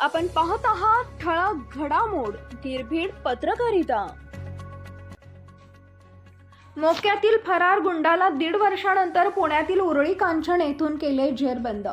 आपण पाहत आहात ठळक घडामोड निर्भीड पत्रकारिता. मोक्यातील फरार गुंडाला दीड वर्षानंतर पुण्यातील उरळी कांचन येथून केले जेरबंद.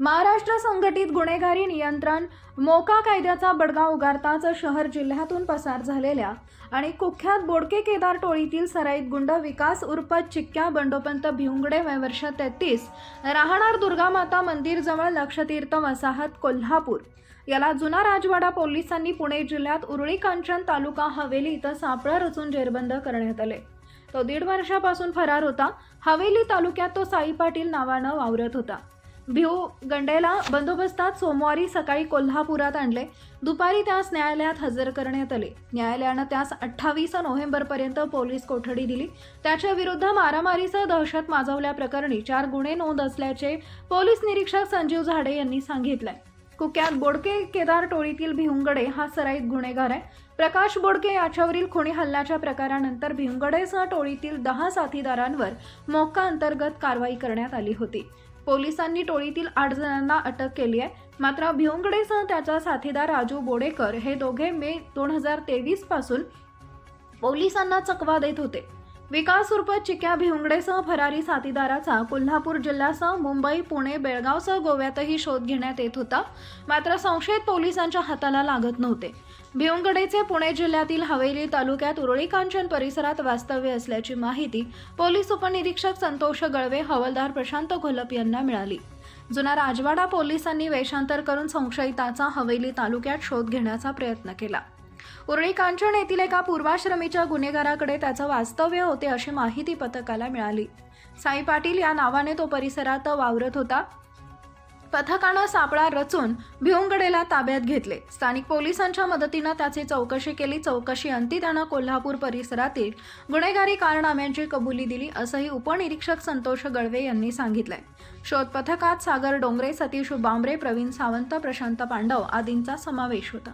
महाराष्ट्र संघटित गुन्हेगारी नियंत्रण मोका कायद्याचा बडगा उगारताच शहर जिल्ह्यातून पसार झालेल्या आणि कुख्यात बोडके केदार टोळीतील सराईत गुंड विकास उर्फ चिक्क्या बंडोपंत भिवंगडे वय वर्ष तेहतीस राहणार दुर्गामाता मंदिरजवळ लक्षतीर्थ वसाहत कोल्हापूर. याला जुना राजवाडा पोलिसांनी पुणे जिल्ह्यात उरळी कांचन तालुका हवेली इथं सापळा रचून जेरबंद करण्यात आले. तो दीड वर्षापासून फरार होता. हवेली तालुक्यात तो साई पाटील नावानं वावरत होता. भिऊ गंडेला बंदोबस्तात सोमवारी सकाळी कोल्हापुरात आणले. दुपारी त्यास न्यायालयात हजर करण्यात आले. न्यायालयानं त्यास अठ्ठावीस नोव्हेंबरपर्यंत पोलीस कोठडी दिली. त्याच्या विरुद्ध मारामारीसह दहशत माजवल्याप्रकरणी चार गुन्हे नोंद असल्याचे पोलीस निरीक्षक संजीव झाडे यांनी सांगितलंय. कुख्यात बोडके केदार टोळीतील भिवंगडे हा सराईत गुन्हेगार आहे. प्रकाश बोडके याच्यावरील खुणी हल्ल्याच्या प्रकारानंतर भिवंगडेसह टोळीतील दहा साथीदारांवर मोक्का अंतर्गत कारवाई करण्यात आली होती. पोलिसांनी टोळीतील आठ जणांना अटक केली आहे. मात्र भिवंगडेसह त्याचा साथीदार राजू बोडेकर हे दोघे मे दोन हजार तेवीसपासून पोलिसांना चकवा देत होते. विकास उर्फ चिक्या भिवंगडेसह फरारी साथीदाराचा कोल्हापूर जिल्ह्यासह मुंबई पुणे बेळगावसह गोव्यातही शोध घेण्यात येत होता. मात्र संशयित पोलिसांच्या हाताला लागत नव्हते. भिवंगडेचे पुणे जिल्ह्यातील हवेली तालुक्यात उरळी कांचन परिसरात वास्तव्य असल्याची माहिती पोलीस उपनिरीक्षक संतोष गळवे हवालदार प्रशांत घोलप यांना मिळाली. जुना राजवाडा पोलिसांनी वेषांतर करून संशयिताचा हवेली तालुक्यात शोध घेण्याचा प्रयत्न केला. उरळी कांचन येथील एका पूर्वाश्रमीच्या गुन्हेगाराकडे त्याचं वास्तव्य होते अशी माहिती पथकाला मिळाली. साई पाटील या नावाने तो परिसरात वावरत होता. पथकानं सापळा रचून भिवंगडेला ताब्यात घेतले. स्थानिक पोलिसांच्या मदतीनं त्याची चौकशी केली. चौकशी अंती त्यानं कोल्हापूर परिसरातील गुन्हेगारी कारनाम्यांची कबुली दिली असंही उपनिरीक्षक संतोष गळवे यांनी सांगितलंय. शोध पथकात सागर डोंगरे सतीश बांबरे प्रवीण सावंत प्रशांत पांडव आदींचा समावेश होता.